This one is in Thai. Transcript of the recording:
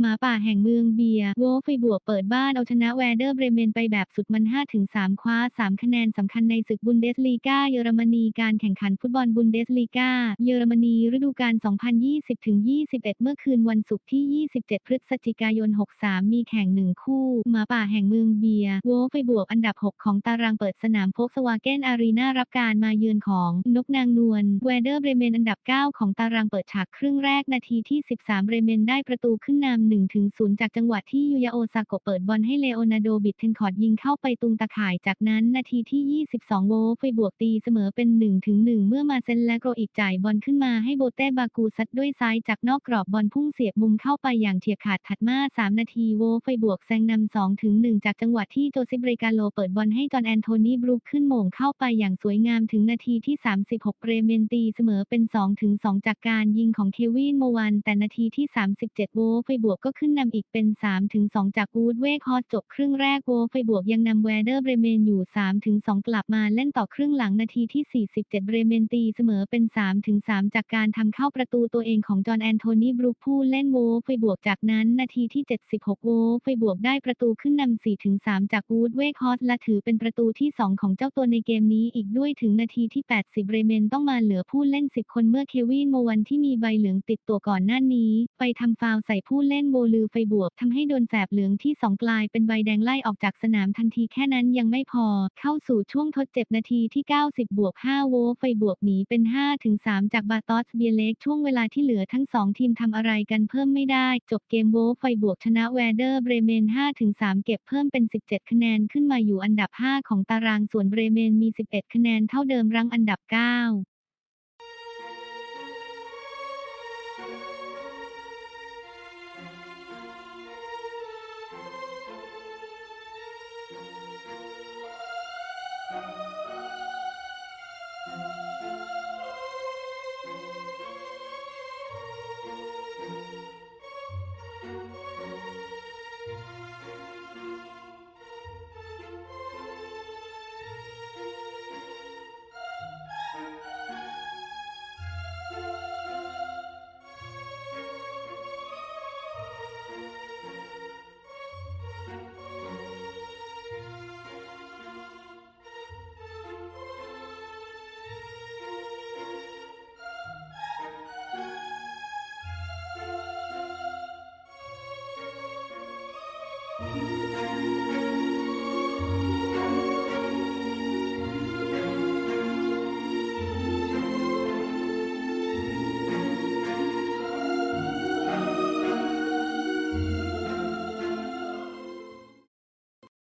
หมาป่าแห่งเมืองเบียร์โวลฟบวกเปิดบ้านเอาชนะแวร์เดอร์เบรเมนไปแบบสุดมัน 5-3 คว้า 3 คะแนนสำคัญในศึกบุนเดสลีกาเยอรมนีการแข่งขันฟุตบอลบุนเดสลีกาเยอรมนีฤดูกาล 2020-21 เมื่อคืนวันศุกร์ที่ 27 พฤศจิกายน 63 มีแข่งหนึ่งคู่หมาป่าแห่งเมืองเบียร์โวลฟบวกอันดับ 6 ของตารางเปิดสนามโฟกสวาเกนอารีนารับการมาเยือนของนกนางนวลแวร์เดอร์เบรเมนอันดับ 9 ของตารางเปิดฉากครึ่งแรกนาทีที่ 13 เบรเมนได้ประตูขึ้นนำ1-0 จากจังหวะที่ยูยาโอซาโกะเปิดบอลให้เลโอนาร์โดบิดเทนคอร์ดยิงเข้าไปตุงตะข่าย จากนั้นนาทีที่ 22 โวฟบวกตีเสมอเป็น 1-1 เมื่อมาเซนและโกรอีกจ่ายบอลขึ้นมาให้โบเต้บากูซัดด้วยซ้ายจากนอกกรอบบอลพุ่งเสียบมุมเข้าไปอย่างเฉียบขาดถัดมา 3 นาทีโวฟบวกแซงนำ2-1 จากจังหวะที่โจซิบเรกาโลเปิดบอลให้จอห์นแอนโทนีบรูคขึ้นโมงเข้าไปอย่างสวยงามถึงนาทีที่ 36เบรเมนตีเสมอเป็น 2-2 จากการยิงของเควินโมวัน แต่นาทีที่ 37 โวฟบวกก็ขึ้นนำอีกเป็น 3-2 จากวูดเวกฮอตจบครึ่งแรกโวไฟบวกยังนำแวร์เดอร์เบรเมนอยู่ 3-2 กลับมาเล่นต่อครึ่งหลังนาทีที่ 47 เบรเมนตีเสมอเป็น 3-3 จากการทำเข้าประตูตัวเองของจอห์นแอนโทนีบรูคผู้เล่นโวไฟบวกจากนั้นนาทีที่ 76 โวไฟบวกได้ประตูขึ้นนำ 4-3 จากวูดเวกฮอตและถือเป็นประตูที่ 2 ของเจ้าตัวในเกมนี้อีกด้วยถึงนาทีที่ 80 เบรเมนต้องมาเหลือผู้เล่น 10 คนเมื่อเควินโมวันที่มีใบเหลืองติดตัวก่อนหน้านี้ ไปทำฟาวใส่ผู้เล่นโวลือไฟบวกทำให้โดนแสบเหลืองที่2กลายเป็นใบแดงไล่ออกจากสนามทันทีแค่นั้นยังไม่พอ เข้าสู่ช่วงทดเจ็บนาทีที่ 90 บวก 5 โวไฟบวกหนีเป็น 5-3 จากบาตอสเบียเล็กช่วงเวลาที่เหลือทั้ง 2 ทีมทำอะไรกันเพิ่มไม่ได้ จบเกมโวไฟบวกชนะแวร์เดอร์เบรเมน 5-3 เก็บเพิ่มเป็น 17 คะแนนขึ้นมาอยู่อันดับ 5 ของตารางส่วนเบรเมนมี 11 คะแนนเท่าเดิมรั้งอันดับ 9